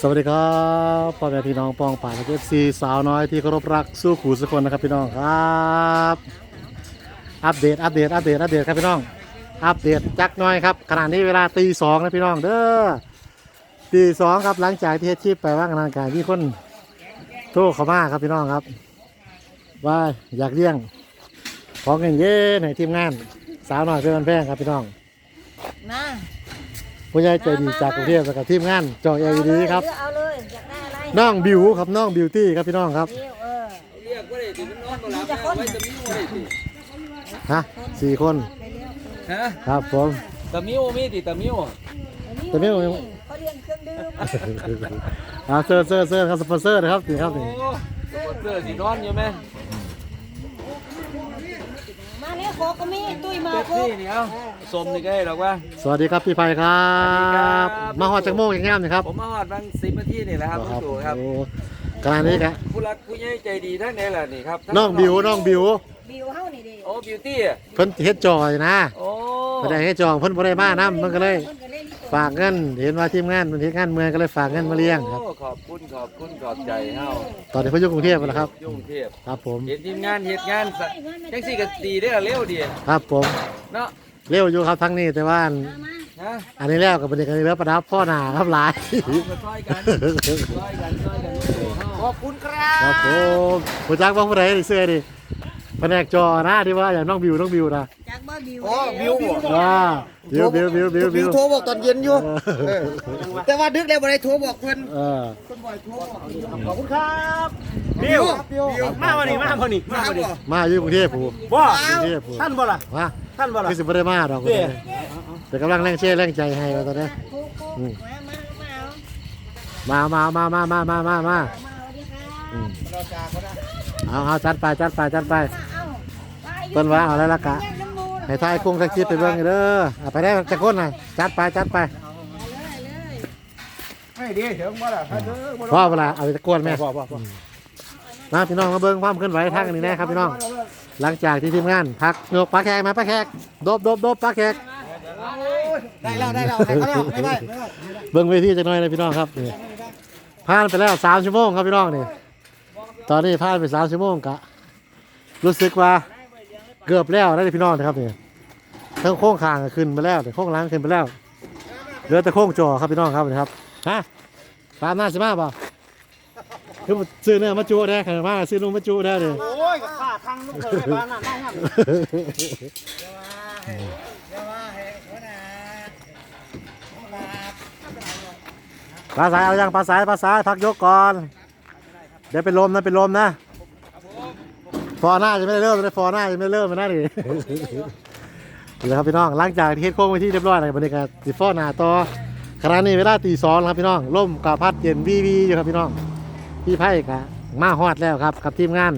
สวัสดีครับพ่อแม่พี่น้องปองป่าและเอฟซีสาวน้อยที่เคารพรักสู้ขู่สุกคนนะครับพี่น้องครับอัปเดตอัปเดตอัปเดตอัปเดตครับพี่น้องอัปเดตจักหน้อยครับขณะนี้เวลาตีสองนะพี่น้องเด้อตีสองครับหลังจากที่เฮ็ดชีพไปว่างงานการที่คนโทรเข้ามาครับพี่น้องครับ ว่าอยากเลี้ยงของเงินเย็นให้ทีมงานสาวน้อยเพื่อนแพงครับพี่น้องมา ผู้ใหญ่ใจดีจากกรุงเทพแล้วก็ทีมงานจอเอลดีครับ เอาเลยอยากได้อะไรน้องบิวครับน้องบิวตี้ครับพี่น้องครับเดี๋ยวเออเรียกว่าได้ติมันนอนบ่หลับนะไว้จะมีว่าได้ติฮะสี่คนฮะครับผม ตะมิวมีติตะมิวแต่ไม่เอาเขาเรียนเครื่องดื่มอ่าเซอร์เซอร์เซอร์ครับสปอนเซอร์นะครับนี่ครับโอ้นี่เสื้อสีนอนอยู่ไหม โคกก็มีตุ้ยมาเป๊ปโคซี่กนี่เอาสมนี่ก็ได้หรอกว่า สวัสดีครับพี่ไพครัสวัสดีครับบมาหอดจากโมงอย่างงามนี่ครับผมมาหอดบางสิบนาทีนี่แหละครับคุณตู่ครับโอ้ขณะนี้ครับผู้รักผู้ใหญ่ใจดีทั้งนี้แหละนี่ครับน้องบิวน้องบิวบิวเฮานี่ดิโอ้บิวตี้เพิ่นเฮ็ดจอยนะโอ้เพิ่นได้เฮ็ดจองเพิ่นบ่ได้มานํมันก็เลยเพิ่นก็เล่นลิโก ฝากเงินเห็นว่าทีมงานมันเฮ็ดงานเมืองก็เลยฝากเงินมาเลี้ยงครับ โอ้ขอบคุณขอบคุณขอบใจเฮาตอนนี้เพิ่นอยู่กรุงเทพแล้วครับ ยุ่งเทพครับผม เห็นทีมงานเฮ็ดงานสะจังซี่ก็ดีได้อละเร็วดีครับผม เนาะเร็วอยู่ครับทั้งนี้แต่ว่ามานะอันนี้แล้วกับบรรยากาศเรือประดับพ่อหนาครับหลาย เอาก็ช่วยกันช่วยกันช่วยกันขอบคุณครับ ครับผมผู้จักว่าผู้ใดได้เสื้อดิ แผนกจอนะที่ว่าอย่างน้องบิวน้องบิวนะจากบ่บิวโอ้บิวบ่ว่าบิวบิวบิวบิวบิบิววโทรบอกตอนเย็นอยู่เออแต่ว่าดึกแล้วบ่ได้โทรบอกเพิ่นเออขอบคุณครับบิวบิวมาวันนี้มาวันนี้มามาวันบ่นี้มาอยู่กรุงเทพผู้บ่กรุงเทพผู้ท่านบ่ล่ะว่าท่านบ่ล่ะคือสิบ่ได้มาดอกเด้แต่กำลังแรงเชื่อแรงใจให้เราตอนนี้โคกโคกมามามาเอามามามามามามามามา เอาดิค่ะอืมเอาเอาจัดไปจัดไปจัดไปเอาไปต้นว่าเอาแล้วละกะแย่งน้ำมูลให้ทายกุ้งสักชิดไปเบิ่งเด้อเอาไปได้จะก้นหน่อยจัดไปจัดไปไม่ดีเดี๋ยวบ่ล่ะถ้าเด้อบ่พ่อเวลาเอาไปตะกวนไหมบ่บ่บ่มาพี่น้องมาเบิ่งความเคลื่อนไหวทางอันนี้แน่ครับพี่น้อง หลังจากที่ทีมงานพักโยกปลาแขกมาปลาแขกโดบโดบโดบปลาแขกได้แล้วได้แล้วให้เขาแล้วไม่ได้เบิ่งเวทีจักหน่อยเลยพี่น้องครับนี่ผ่านไปแล้วสามชั่วโมงครับพี่น้องนี่ ตอนนี้ผ่านไปสามชั่วโมงกะ รู้สึกว่าเกือบแล้วได้พี่น้องนะครับนี่ทั้งโค้งคางก็ขึ้นไปแล้วแต่โค้งหล่างขึ้นไปแล้วเหลือแต่โค้งจอครับพี่น้องครับนี่ครับฮะปลาหน้าสิมาเปล่าคือซื้อเนื้อมาจูได้ขนาดมาซื้อนุ่มมาจูได้เลยโอ้ยกับข้าทางลูกเคยบ้านน่ะได้ครับปลาสายเอายังปลาสายปลาสายพักยกก่อน เดี๋ยวเป็นลมนะเป็นลมนะฟอหน้าจะไม่ได้เริ่มเลยฟอหน้าจะไม่ได้เริ่มมาหน้าดินี่แหละครับพี่น้องหลังจากที่เฮ็ดโค้งไปที่เรียบร้อยแล้วบรรยากาศสิฟอหน้าต่อขณะนี้เวลาตีสองแล้วครับพี่น้องลมกับพัดเย็นวีวีอยู่ครับพี่น้องพี่ไพ่กะมาฮอดแล้วครับกับทีมงาน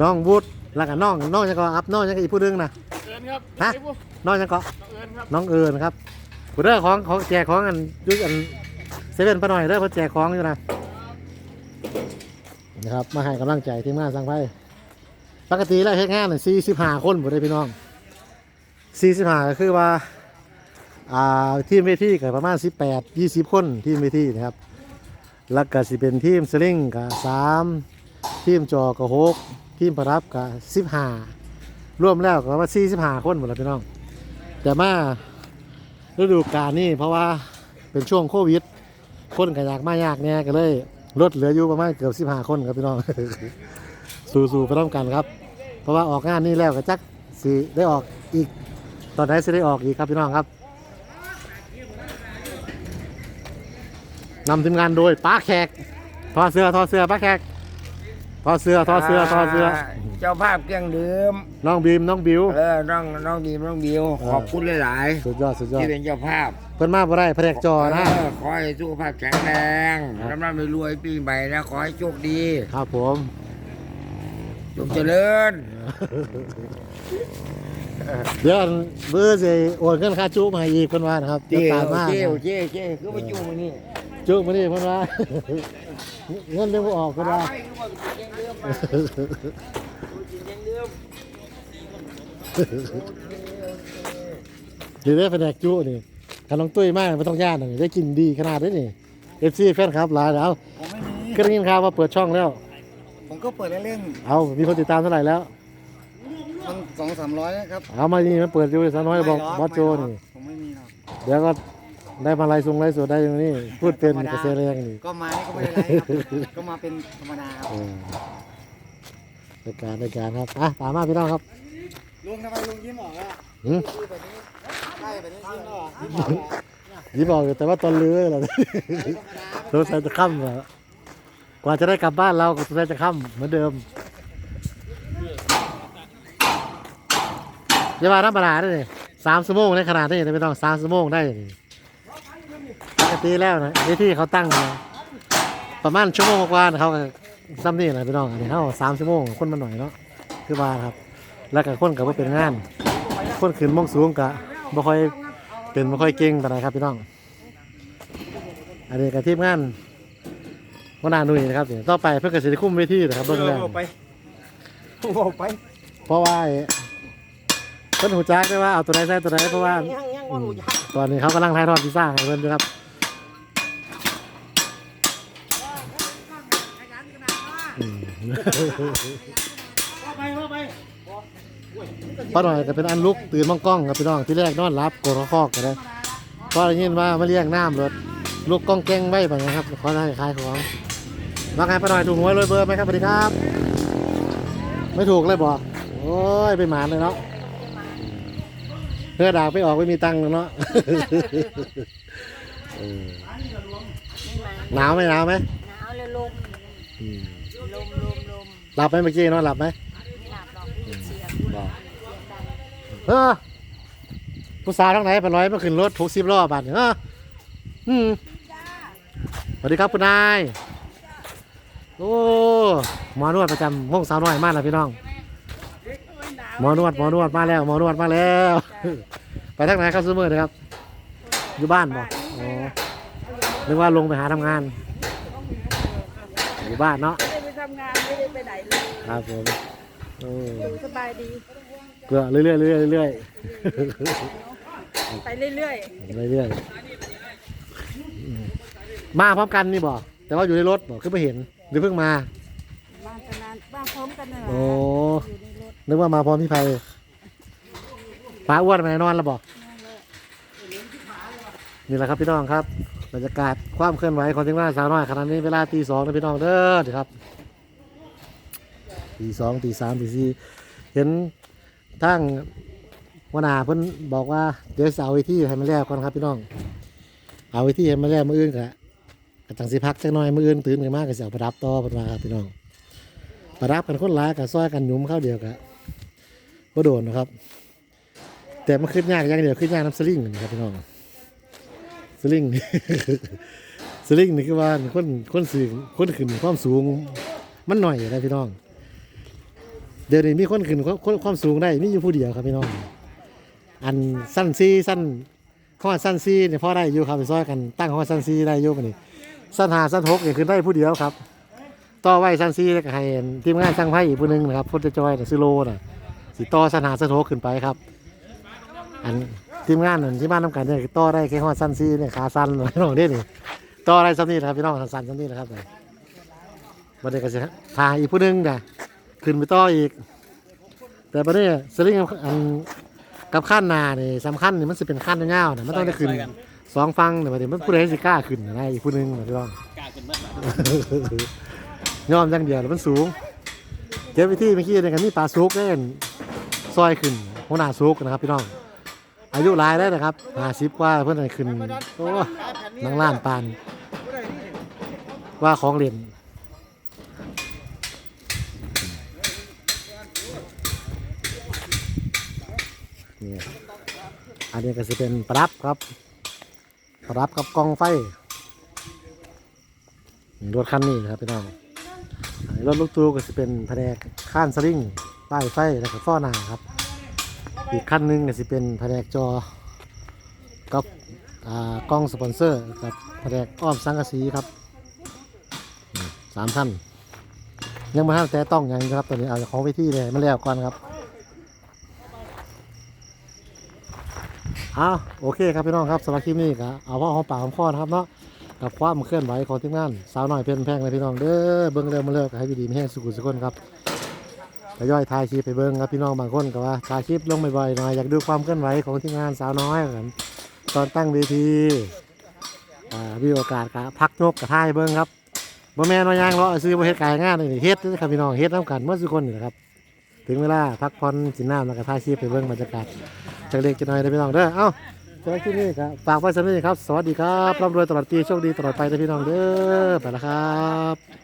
น้องวุฒิแล้วก็น้องน้องยังก็อัพน้องยังก็อีกผู้หนึงนะเอินครับฮะน้องยังก็เอินครับน้องเอิญครับผู้เด้อของของแจกของอันอยุอันเซเว่นปะหน่อยเด้อเพอแจกของอยู่นะ นะครับ มาให้กำลังใจทีมงานสังไพ่ปกติแล้วเฮ็ดงานสี่สิบห้าคนหมดเลยพี่น้องสี่สิบห้าก็คือว่าอ่าทีมเวทีก็ประมาณสิบแปดยี่สิบคนทีมเวทีนะครับแล้วก็สิเป็นทีมสลิงกับสามทีมจอกับหกทีมประรับกับสิบห้ารวมแล้วก็ว่าสี่สิบห้าคนหมดเลยพี่น้อง แต่มาฤดูกาลนี่เพราะว่าเป็นช่วงโควิด คนก็อยากมายากเนี่ยก็เลย รถเหลืออยู่ประมาณเกือบสิบห้าคนครับพี่น้อง สู้ๆไปร่วมกันครับ เพราะว่าออกงานนี่แล้วก็จักสิได้ออกอีก ตอนไหนจะได้ออกอีกครับพี่น้องครับนำทีมงานโดยป้าแขกทอเสื้อทอเสื้อป้าแขก ทอดเสื้อทอดเสื้อทอดเสื้อ เจ้าภาพเครื่องดื่มน้องบีมน้องบิว เออน้องน้องดีมน้องบิวขอบคุณหลายสุดยอดสุดยๆอดที่เป็นเจ้าภาพเพิ่นมาบ่ได้แผนกจอนะเออขอให้สุขภาพแข็งแรงครับร่ำรวยรวยปีใหม่นะขอให้โชคดีครับผม จงเจริญเดี๋ยวเบอร์สิโอนเงินค่าจุมาให้อีกเพิ่นว่านะครับเจ้ตามมาเจ้เจ้เจ้คือมาจุ่มนี่ จุมานี่เพิ่นว่าเงินเดือนบ่ออกเพิ่นว่าเดี๋ยวได้แผนกจุนี่คันน้องตุ้ยมากไม่ต้องย่านนี่ได้กินดีขนาดนี้นี่ FC แฟนคลับหลายแล้วผมไม่มีก็ได้ยินข่าวว่าเปิดช่องแล้ว ผมก็เปิดเล่นเอามีคนติดตามเท่าไหร่แล้ว ๆมันสองสามร้อยนะครับเอามานี่มันเปิดอยู่สาวน้อยบอกไม่หรบอสโจไม่หรนี่ ผมไม่มีหรอก เดี๋ยวก็ ได้มาไล่ทรงไล่สดได้อย่างนี้พูดเป็นธรรมดากระเซแรงนี่ก็มานี่ก็ไม่ได้ไรครับก็มาเป็นธรรมดาครับเออในการในการครับอะตามมาพี่น้องครับลุงทำไมลุงยิ้มออกอะหืมยิ้มแบบนี้ใช่แบบนี้ยิ้มออกยิ้มออกเหรอยิ้มบอกอยู่แต่ว่าตอนเลื้อยเหรอสงสัยจะค่ำเหรอกว่าจะได้กลับบ้านเราก็สงสัยจะค่ำเหมือนเดิมอย่ามาน้ำปลาร้าได้เลยสามชั่วโมงในขนาดนี้ไม่ต้องสามชั่วโมงได้นี่ปก ติแล้วนะนี่ที่เขาตั้งมาประมาณชั่วโมงกว่าๆเขาก็ซ้ำนี่แหละพี่น้องอันนี้เขาสามชั่วโมงคนมาหน่อยเนาะคือว่าครับ แล้วก็คนกับว่าเป็นงาน คนขึ้นมองสูงกะบ่ค่อยเป็นบ่ค่อยเก่งปานใดครับพี่น้อง อันนี้กับทีมงานวนาหนุ่ยนะครับเดี๋ยวต่อไปเพื่อนก็สิได้คุมเวทีนะครับเบิ่งแล้วเอาไปเอาไป เพราะว่าไอ้เพิ่นหูจักได้ว่าเอาตัวไหนใส่ตัวไหนเพราะว่ายังยังว่ารู้จักตอนนี้เขากำลังถ่ายทอดพิซซ่าให้เพิ่นอยู่ครับ อืม ว่าไปว่าไปป้าหน่อยก็เป็นอันลุกตื่นมองกล้องครับพี่น้องที่แรกนอนรับโกรธคอกกันเลยพอได้ยินว่ามาเลี้ยงน้ำรถลูกกล้องแกล้งไว้แบบนี้ครับขอให้ขายของว่าไงป้าหน่อยถูกหวยรวยเบอร์ไหมครับสวัสดีครับ ไม่ถูกเลยบอกโอ้ยไปหมานเลยเนาะเพื่อดากไปออกไม่มีตังค์เลยเนาะเออหนาวไหมหนาวไหมหนาวเลยลมอืมลมลมลม หลับไหมเมื่อกี้นอนหลับไหมไม่หลับหรอกได้ยินเสียงบอกเสียงดังเออผู้สาวทั้งไหนไปร้อยมาขึ้นรถถูกสิบล้อบาทเนี่ยเอออืมสวัสดีครับคุณนายโอ้หมอนวดประจำห้องสาวน้อยมากนะพี่น้องหมอนวดหมอนวดมาแล้วหมอนวดมาแล้ว ไปทางไหนครับซูเมอร์นะครับ อยู่บ้านบ่อ๋อนึกว่าลงไปหาทำงาน อยู่บ้านเนาะไม่ได้ไปทำงานไม่ได้ไปไหนเลยครับผมโอ้อยู่สบายดีเกลือเรื่อยๆเรื่อยๆเรื่อยไปเรื่อยๆเรื่อยๆอืมมาพร้อมกันนี่บอกแต่ว่าอยู่ในรถบอกขึ้นไปเห็นหรือเพิ่งมาๆมากันนานมาพร้อมกันนะโอ้นึกว่ามาพร้อมพี่ไพป้าอ้วนไปไหนนอนแล้วบอกนี่แหละครับพี่น้องครับบรรยากาศความเคลื่อนไหวของทีมงานสาวน้อยขณะนี้เวลาตีสองนะพี่น้องเด้อเดี๋ยวครับ ตีสองตีสามตีสี่เห็นทั้งวนาเพิ่นบอกว่าเดี๋ยวจะเอาไว้ที่ให้มันแล้วก่อนครับพี่น้อง เอาไว้ที่ให้มันแล้วมืออื่นกะกะจังสิพักจักหน่อยมืออื่นตื่นกันมากก็สิเอาไปรับต่อเพิ่นว่าครับพี่น้อง ประรับกันคนร้ายกับซอยกันหยุมเข้าเดียวกันก็โดนนะครับ แต่มันขึ้นยากอย่างเดียวขึ้นยากน้ำสลิงนะครับพี่น้องสลิงสลิงนี่คือว่าคนคนสูงคนขึ้นความสูงมันหน่อยนะพี่น้อง เดี๋ยวนี้มีคนขึ้นความความสูงได้มีอยู่ผู้เดียวครับพี่น้องอันสั้นซีสั้นข้อสั้นซีเนี่ยพ่อได้อยู่ครับไปซอยกันตั้งข้อสั้นซีได้อยู่ปะนี่สั้นหาสั้นหกเนี่ยขึ้นได้ผู้เดียวครับ ต่อไว้ซันซีแล้วก็ให้ทีมงานสร้างไพ่อีกผู้หนึงนะครับพุทธจอยกับซิโลน่ะสิต่อสนาสะโทขึ้นไปครับ อันทีมงานนั่นที่บ้านน้ำกันเนี่ยต่อได้แค่ฮอดซันซีเนี่ยขาสั้นหน่อยน้องเด้นี่ต่อได้ซ้ำนี่นะครับพี่น้องสั้นๆซ้ำนี่นะครับบัดนี้ก็จะพาอีกผู้นึงนะ ขึ้นไปต่ออีก แต่บัดนี้สลิงอันกับขั้นหนานี่สำคัญนี่มันสิเป็นขั้นยาวๆนะมันต้องได้ขึ้นสองฟังเนี่ยบัดนี้มันผู้ใดสิกล้าขึ้นนะอีกผู้หนึงนะพี่น้องกล้าขึ้นเมื่อไหร่ยอมอย่างเดียวแล้วมันสูงเก็บวิธีเมื่อกี้ในกันนี่ปลาซุกเล่นซอยขึ้นหัวหน้าซุกนะครับพี่น้องอายุหลายได้วนะครับห้าสิบกว่าเพื่อนให้ขึ้นโอ้นังล้านปานว่าของเล่น นี่อันนี้ก็จะเป็นปรับครับ ปรับกับกองไฟรถคันนี้นะครับพี่น้องรถลูกตูก็จะเป็นแผนกข้านสลิงป้ายไฟแล้วก็ฟ้อหนาครับ อีกขั้นหนึ่งก็จะเป็นแผนกจอกับอ่ากล้องสปอนเซอร์กับแผนกอ้อมสังกะสีครับสามท่านยังไม่ทันแต่ต้องอย่างครับตอนนี้เอาของไปที่เลยมาแล้วก่อนครับ อ้าโอเคครับพี่น้องครับสำหรับคลิปนี้ก็เอาพ่อหอมปากหอมคอนะครับเนาะกับความเคลื่อนไหวของทีมงานสาวน้อยเพียนแพงเลยพี่น้องเด้อเบิ้งเร็วมาเลิกให้ดีๆมีแห้งสุขุสุขคนครับทยอยถ่ายคลิปไปเบิ้งครับพี่น้องบางคนก็ว่าถ่ายคลิปลงบ่อยๆหน่อยอยากดูความเคลื่อนไหวของทีมงานสาวน้อยกันตอนตั้งเวทีอ่ามีโอกาสก็พักยกกับถ่ายเบิ้งครับบ่แม่นว่าหยังเนาะซื้อบ่เฮ็ดกายงานนี่เฮ็ดเด้อครับพี่น้องเฮ็ดนํกันเมื่อสุกคนนี่แหละครับ ถึงเวลาพักผ่อนกินน้ำแล้วก็ท่าชีพไปเบิ่งบรรยากาศจากเล็กจะน้อยได้พี่น้องเด้อเอ้าเจอที่นี่ครับฝากไว้สำหรับนี้ครับ สวัสดีครับร่ำรวยตลอดปีโชคดีตลอดไปนะพี่น้องเด้อไปแล้วครับ